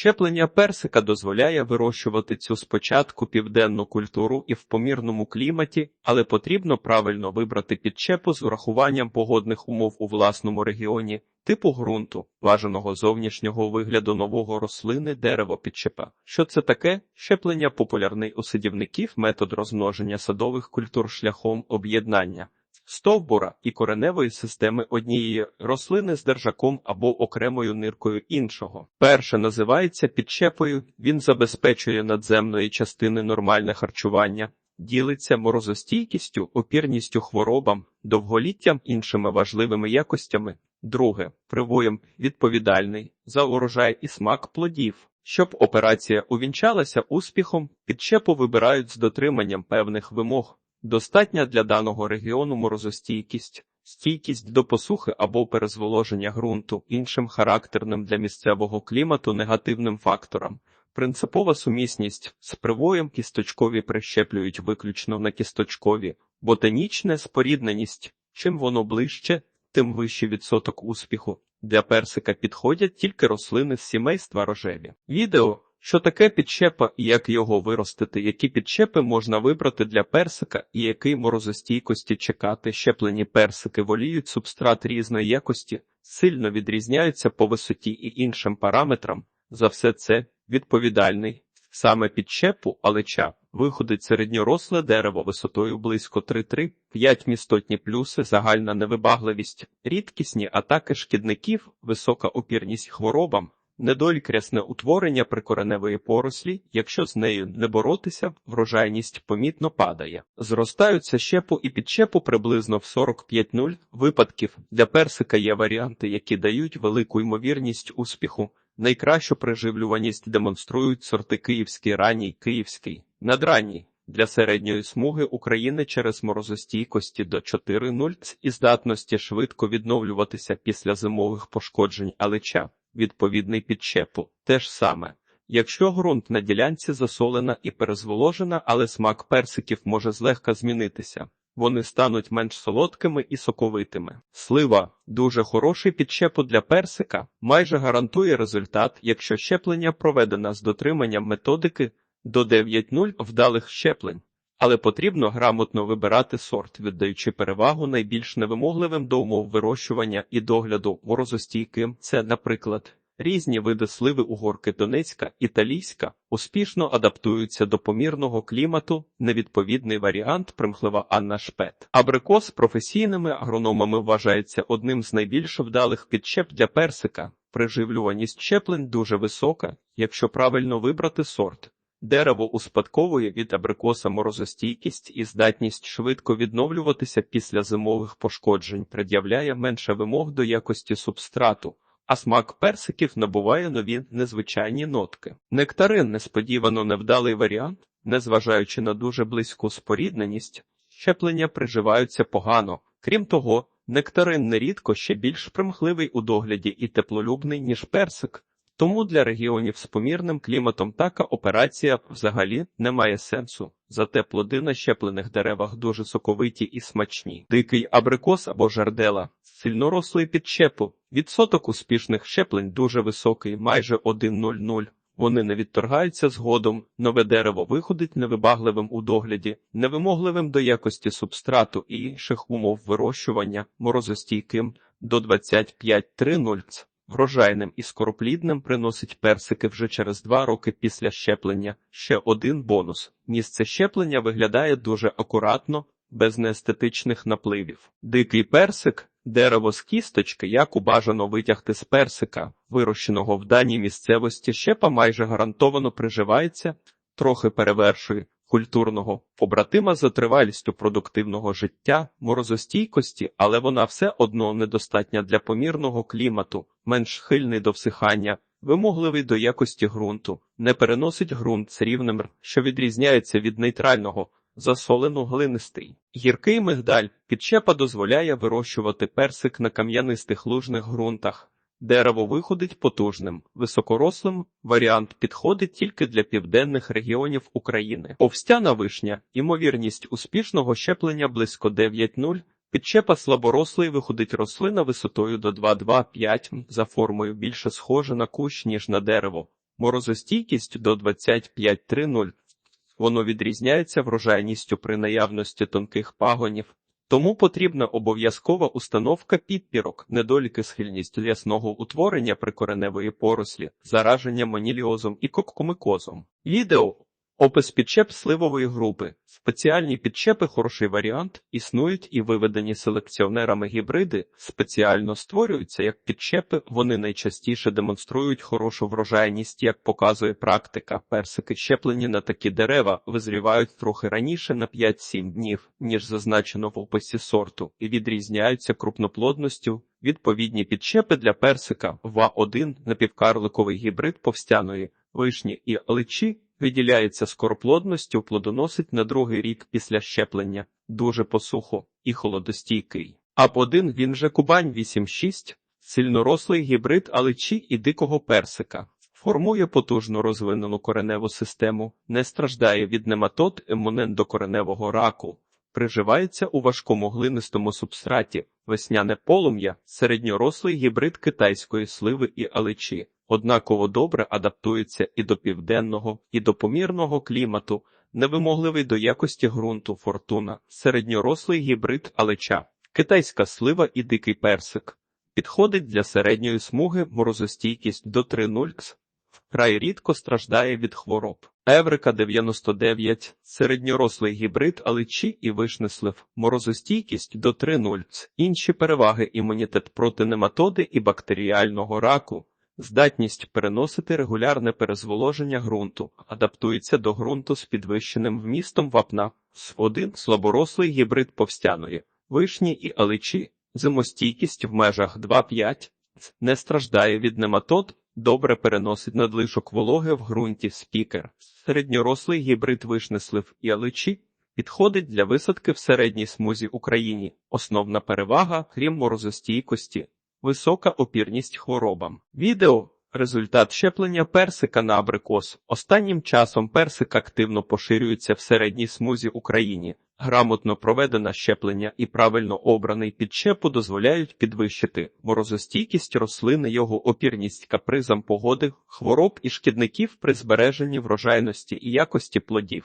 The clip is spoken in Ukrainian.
Щеплення персика дозволяє вирощувати цю спочатку південну культуру і в помірному кліматі, але потрібно правильно вибрати підчепу з урахуванням погодних умов у власному регіоні, типу ґрунту, бажаного зовнішнього вигляду нового рослини дерево підчепа. Що це таке? Щеплення популярний у садівників метод розмноження садових культур шляхом об'єднання стовбура і кореневої системи однієї рослини з держаком або окремою ниркою іншого. Перше називається підчепою, він забезпечує надземної частини нормальне харчування, ділиться морозостійкістю, опірністю хворобам, довголіттям іншими важливими якостями. Друге, привоєм відповідальний за урожай і смак плодів. Щоб операція увінчалася успіхом, підчепу вибирають з дотриманням певних вимог. Достатня для даного регіону морозостійкість, стійкість до посухи або перезволоження ґрунту, іншим характерним для місцевого клімату негативним факторам. Принципова сумісність з привоєм кісточкові прищеплюють виключно на кісточкові, ботанічна спорідненість. Чим воно ближче, тим вищий відсоток успіху. Для персика підходять тільки рослини з сімейства рожеві. Відео що таке підчепа і як його виростити, які підчепи можна вибрати для персика і який морозостійкості чекати. Щеплені персики воліють субстрат різної якості, сильно відрізняються по висоті і іншим параметрам. За все це відповідальний. Саме підчепу алеча виходить середньоросле дерево висотою близько 3-3-5 містотні плюси, загальна невибагливість, рідкісні атаки шкідників, висока опірність хворобам, Недолікрясне утворення прикореневої порослі, якщо з нею не боротися, врожайність помітно падає. Зростаються щепу і підчепу приблизно в 45-0 випадків. Для персика є варіанти, які дають велику ймовірність успіху. Найкращу приживлюваність демонструють сорти київський ранній, київський, надранній. Для середньої смуги України через морозостійкості до 4.0 і здатності швидко відновлюватися після зимових пошкоджень алеча відповідний підчепу. Те ж саме. Якщо ґрунт на ділянці засолена і перезволожена, але смак персиків може злегка змінитися. Вони стануть менш солодкими і соковитими. Слива дуже хороший підчепу для персика, майже гарантує результат, якщо щеплення проведено з дотриманням методики до 9.0 вдалих щеплень але потрібно грамотно вибирати сорт, віддаючи перевагу найбільш невимогливим до умов вирощування і догляду морозостійким. Це, наприклад, різні види сливи угорки Донецька, італійська, успішно адаптуються до помірного клімату, невідповідний варіант примхлива Анна Шпет. Абрикос професійними агрономами вважається одним з найбільш вдалих підчеп для персика. Приживлюваність щеплень дуже висока, якщо правильно вибрати сорт. Дерево успадковує від абрикоса морозостійкість і здатність швидко відновлюватися після зимових пошкоджень, пред'являє менше вимог до якості субстрату, а смак персиків набуває нові незвичайні нотки. Нектарин несподівано невдалий варіант, незважаючи на дуже близьку спорідненість, щеплення приживаються погано. Крім того, нектарин нерідко ще більш примхливий у догляді і теплолюбний, ніж персик. Тому для регіонів з помірним кліматом така операція взагалі не має сенсу. Зате плоди на щеплених деревах дуже соковиті і смачні. Дикий абрикос або жардела, сильнорослий підщепу. Відсоток успішних щеплень дуже високий, майже 1,00. Вони не відторгаються згодом, нове дерево виходить невибагливим у догляді, невимогливим до якості субстрату і інших умов вирощування, морозостійким до 25-30. Врожайним і скороплідним приносить персики вже через два роки після щеплення. Ще один бонус: місце щеплення виглядає дуже акуратно, без неестетичних напливів. Дикий персик, дерево з кісточки, яку бажано витягти з персика, вирощеного в даній місцевості, щепа майже гарантовано приживається, трохи перевершує культурного побратима за тривалістю продуктивного життя, морозостійкості, але вона все одно недостатня для помірного клімату, менш хильний до всихання, вимогливий до якості ґрунту, не переносить ґрунт з рівнем, що відрізняється від нейтрального. Засолено глинистий. Гіркий мигдаль підчепа дозволяє вирощувати персик на кам'янистих лужних ґрунтах, Дерево виходить потужним, високорослим. Варіант підходить тільки для південних регіонів України. Овстяна вишня, ймовірність успішного щеплення близько 9,0. Підчепа слаборослий виходить рослина висотою до 2,2-5, за формою більше схожа на кущ, ніж на дерево. морозостійкість до 25-30. Воно відрізняється врожайністю при наявності тонких пагонів, тому потрібна обов'язкова установка підпірок, недоліки схильність лясного утворення прикореневої порослі, зараження маніліозом і коккомикозом. Відео Опис підчеп сливової групи. Спеціальні підчепи хороший варіант, існують і виведені селекціонерами гібриди, спеціально створюються як підчепи, вони найчастіше демонструють хорошу врожайність, як показує практика. Персики щеплені на такі дерева визрівають трохи раніше на 5-7 днів, ніж зазначено в описі сорту, і відрізняються крупноплодністю. Відповідні підчепи для персика ВА1 напівкарликовий гібрид повстяної, вишні і личі виділяється скороплодністю, плодоносить на другий рік після щеплення, дуже посухо і холодостійкий. АП1 він же Кубань 8.6, сильнорослий гібрид аличі і дикого персика. Формує потужно розвинену кореневу систему, не страждає від нематод емунендокореневого раку, приживається у важкому глинистому субстраті, весняне полум'я, середньорослий гібрид китайської сливи і аличі однаково добре адаптується і до південного, і до помірного клімату, невимогливий до якості ґрунту фортуна, середньорослий гібрид алеча, китайська слива і дикий персик. Підходить для середньої смуги морозостійкість до 3,0 Вкрай рідко страждає від хвороб. Еврика 99, середньорослий гібрид аличі і вишнеслив, морозостійкість до 3,0 Інші переваги імунітет проти нематоди і бактеріального раку, Здатність переносити регулярне перезволоження ґрунту, адаптується до ґрунту з підвищеним вмістом вапна, С1 слаборослий гібрид повстяної, вишні і аличі, зимостійкість в межах 2-5, не страждає від нематод, добре переносить надлишок вологи в ґрунті спікер, середньорослий гібрид вишнеслив і аличі, підходить для висадки в середній смузі Україні. Основна перевага, крім морозостійкості. Висока опірність хворобам. Відео результат щеплення персика на абрикос. Останнім часом персик активно поширюється в середній смузі Україні. Грамотно проведене щеплення і правильно обраний підчепу дозволяють підвищити морозостійкість рослини, його опірність капризам погоди, хвороб і шкідників при збереженні врожайності і якості плодів.